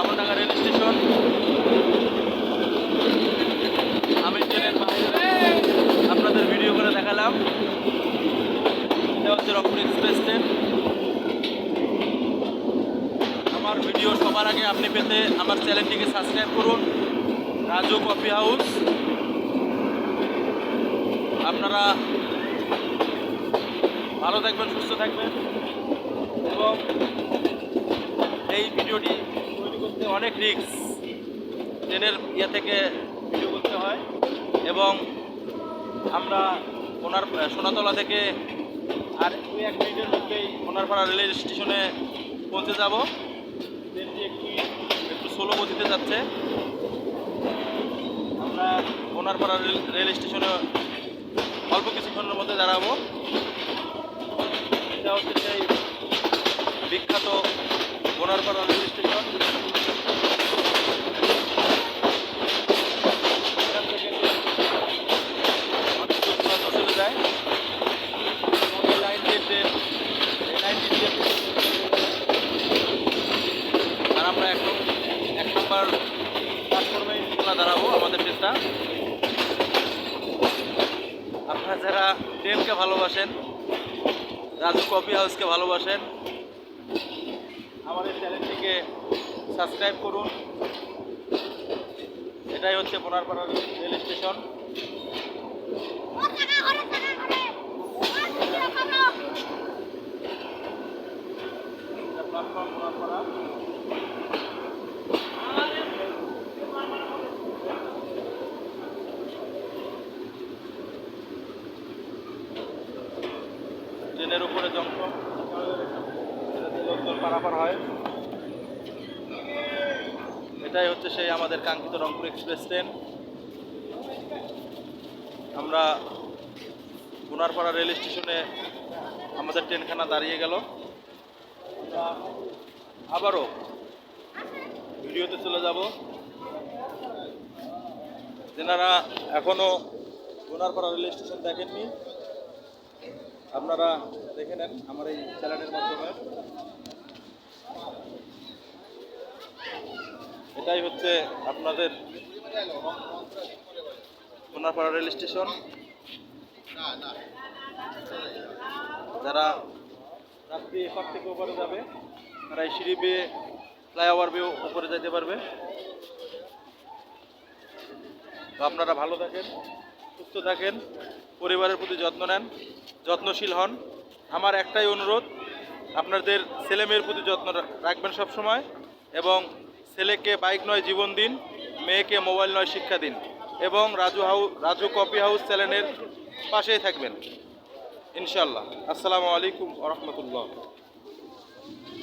আবরডাঙ্গা rail station. আমি ট্রেনের বাইরে আপনাদের ভিডিও করে দেখালাম। এটা হচ্ছে রংপুর এক্সপ্রেস ট্রেন আমার ভিডিও সবার আগে আপনি পেতে আমার চ্যানেলটিকে সাবস্ক্রাইব করুন। রাজু কফি হাউস আপনারা ভালো থাকবেন, সুস্থ থাকবেন। এবং অনেক রিক্স ট্রেনের ইয়ে থেকে ভিডিও করতে হয় এবং আমরা ওনার সোনাতলা থেকে আর দুই এক মিনিটের মধ্যেই ওনারপাড়া রেল স্টেশনে পৌঁছে যাব। ট্রেনটি একটি একটু স্লো গতিতে যাচ্ছে। আমরা ওনারপাড়া রেল রেল স্টেশনে অল্প কিছুক্ষণের মধ্যে দাঁড়াবো। এটা হচ্ছে সেই বিখ্যাত ওনারপাড়া রেল স্টেশন। নম্বর প্ল্যাটফর্মে ইনশাল্লাহ দাঁড়াবো আমাদের ট্রেনটা আপনারা যারা ট্রেনকে ভালোবাসেন, রাজু কফি হাউসকে ভালোবাসেন, আমাদের চ্যানেলটিকে সাবস্ক্রাইব করুন। এটাই হচ্ছে Bonarpara rail station platform Bonarpara. ট্রেনের উপরে জংশন জংশন পারাপার হয়। এটাই হচ্ছে সেই আমাদের কাঙ্ক্ষিত রংপুর এক্সপ্রেস ট্রেন। আমরা গুনারপাড়া রেল স্টেশনে আমাদের ট্রেনখানা দাঁড়িয়ে গেল। আবারও ভিডিওতে চলে যাব। যেনারা এখনও গুনারপাড়া রেল স্টেশন দেখেননি আপনারা দেখে নেন আমার এই চ্যানেলের মাধ্যমে। এটাই হচ্ছে আপনাদের সোনারপাড়া রেল স্টেশন। যারা রাত্রি এপার থেকে ওপারে যাবে, তারা এই সিঁড়ি বেয়ে, ফ্লাইওভার বেয়ে উপরে যেতে পারবে। আপনারা ভালো থাকেন, সুস্থ থাকেন, পরিবারের প্রতি যত্ন নেন। যত্নশীল হন। আমার একটাই অনুরোধ, আপনাদের ছেলেমেয়ের প্রতি যত্ন রাখবেন সব সময় এবং ছেলেকে বাইক নয়, জীবন দিন, মেয়েকে মোবাইল নয়, শিক্ষা দিন এবং Raju house Raju copy house চ্যানেলের পাশেই থাকবেন। ইনশাল্লাহ আসসালামু আলাইকুম রহমতুল্লাহ।